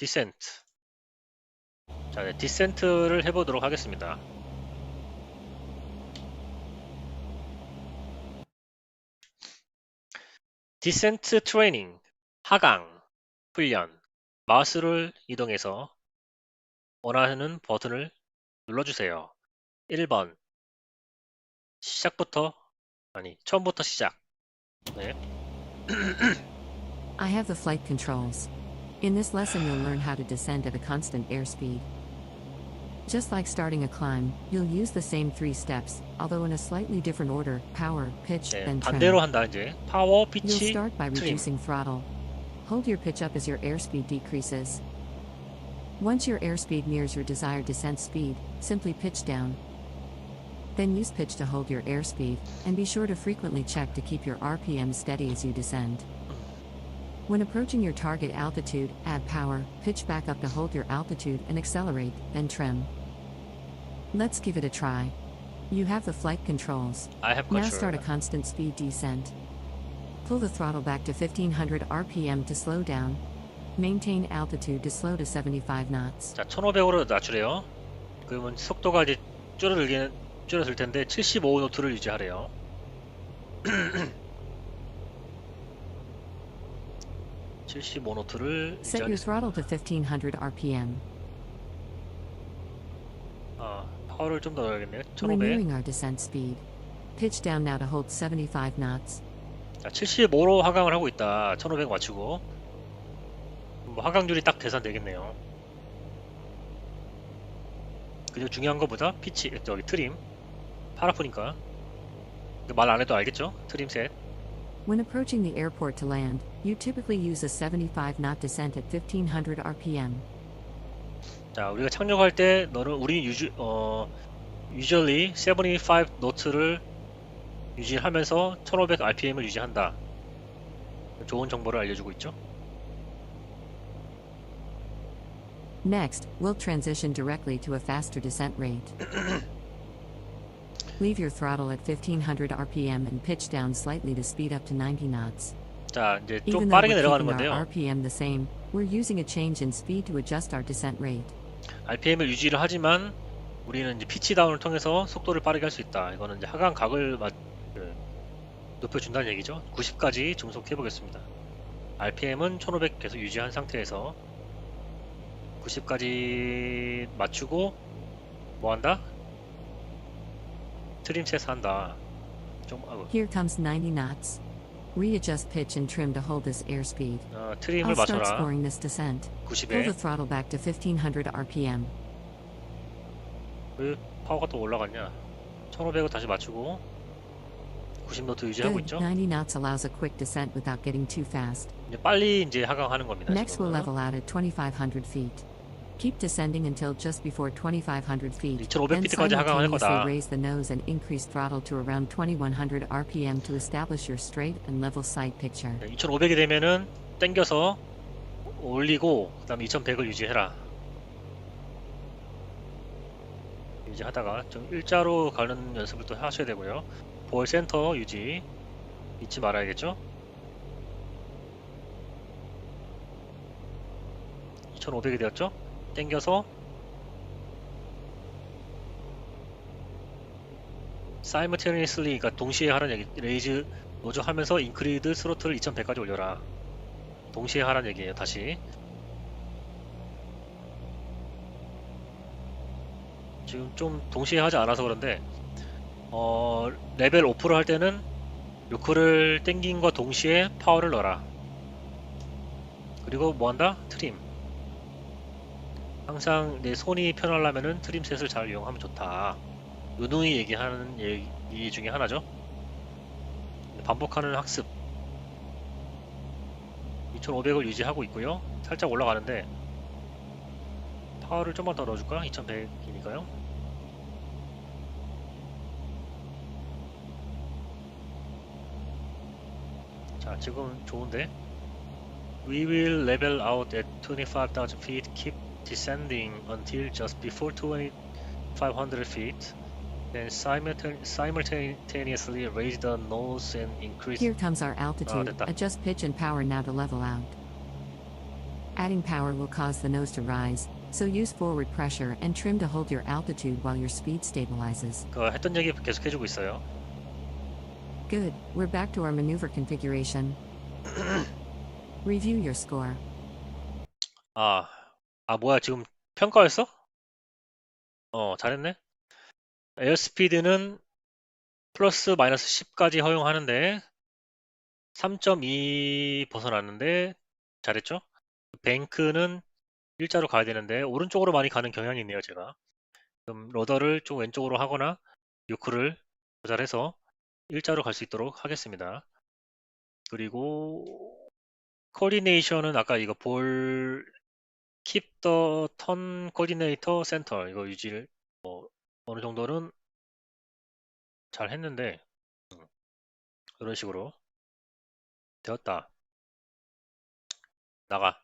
디센트. 자, 네, 디센트를 해보도록 하겠습니다. 디센트 트레이닝, 하강, 훈련, 마우스를 이동해서 원하는 버튼을 눌러주세요. 1번, 시작부터, 아니, 처음부터 시작. 네. I have the flight controls. In this lesson, you'll learn how to descend at a constant airspeed. Just like starting a climb, you'll use the same three steps, although in a slightly different order power, pitch, 네, then 반대로 trim. 한다, 이제. 파워, You'll 피치, start by trim. reducing throttle. Hold your pitch up as your airspeed decreases. Once your airspeed nears your desired descent speed, simply pitch down. Then use pitch to hold your airspeed, and be sure to frequently check to keep your RPM steady as you descend. When approaching your target altitude, add power, pitch back up to hold your altitude and accelerate, then trim. Let's give it a try. You have the flight controls. I have Now control. start a constant speed descent. Pull the throttle back to 1500 RPM to slow down. Maintain altitude to slow to 75 knots. 자, 1500으로 낮추래요. 그러면 속도가 이제 줄어들기는 줄어들 텐데 75노트를 유지하래요. (75노트를) Set your throttle to 1500 RPM. 아, 파워를 좀더 넣어야겠네요. We're 1500. nearing our descent speed. Pitch down now to hold 75 knots. 자, 75로 하강을 하고 있다. 1500 맞추고. 뭐 하강률이 딱 계산되겠네요. 그리고 중요한 거보다 피치, 저기 트림. 팔 아프니까. 말 안 해도 알겠죠? 트림 셋. When approaching the airport to land, you typically use a 75 knot descent at 1500 RPM. 자, 우리가 착륙할 때 너는 우리 유주 어 usually 75 노트를 유지하면서 1500 RPM을 유지한다. 좋은 정보를 알려주고 있죠. Next, we'll transition directly to a faster descent rate. Leave your throttle at 1500 RPM and pitch down slightly to speed up to 90 knots. 자, 이제 좀 Even though 빠르게 we're 내려가는 keeping 건데요. our RPM the same, we're using a change in speed to adjust our descent rate. RPM을 유지를 하지만 우리는 이제 피치 다운을 통해서 속도를 빠르게 할 수 있다. 이거는 이제 하강 각을 맞, 그, 높여준다는 얘기죠. 90까지 중속해 보겠습니다. RPM은 1500 계속 유지한 상태에서 90까지 맞추고 뭐 한다? 트림 셋 한다. 좀 아이고, Here comes 90 knots. Readjust pitch and trim to hold this airspeed. 어, I'll 트림을 start 맞춰라. scoring this descent. Pull 90에 the throttle back to 1500 RPM. 왜 파워가 또 올라갔냐? 1500을 다시 맞추고 90노트 유지하고 Good. 있죠. 90 knots allows a quick descent without getting too fast. 이제 빨리 이제 하강하는 겁니다. Next, we'll 지금은. level out at 2500 feet. Keep descending until just before 2500 feet. 2500 Then 피트까지 하강할 simultaneously 거다. raise the nose and increase throttle to around 2100 RPM to establish your straight and level sight picture. 2500이 되면은 땡겨서 올리고 그다음에 2100을 유지해라. 유지하다가 좀 일자로 가는 연습을 또 하셔야 되고요. 볼 센터 유지 잊지 말아야겠죠. 2500이 되었죠. 땡겨서 그러니까 동시에 하라는 얘기 레이즈 노조 하면서 인크리드 스로틀을 2100까지 올려라. 동시에 하라는 얘기예요 다시. 지금 좀 동시에 하지 않아서 그런데 어 레벨 오프를 할 때는 요크를 땡긴과 동시에 파워를 넣어라. 그리고 뭐한다? 트림 항상 내 손이 편하려면은 트림 셋을 잘 이용하면 좋다. 누누이 얘기하는 얘기 중에 하나죠? 반복하는 학습. 2500을 유지하고 있고요. 살짝 올라가는데 파워를 좀만 더 넣어줄까? 2100이니까요. 자 지금 좋은데. We will level out at 25,000 feet. Keep descending until just before 2500 feet then simultane- simultaneously raise the nose and increase Here comes our altitude. 됐다. Adjust pitch and power now to level out. Adding power will cause the nose to rise, so use forward pressure and trim to hold your altitude while your speed stabilizes. 그 했던 얘기 계속 해주고 있어요. Good, we're back to our maneuver configuration. Review your score. 아, 아 뭐야 지금 평가였어? 어 잘했네. 에어스피드는 플러스 마이너스 10까지 허용하는데 3.2 벗어났는데 잘했죠? 뱅크는 일자로 가야 되는데 오른쪽으로 많이 가는 경향이 있네요 제가. 그럼 러더를 좀 왼쪽으로 하거나 요크를 조절해서 일자로 갈 수 있도록 하겠습니다. 그리고 코디네이션은 아까 이거 볼 keep the turn coordinator center 이거 유지를 뭐 어느 정도는 잘 했는데 음, 이런 식으로 되었다. 나가.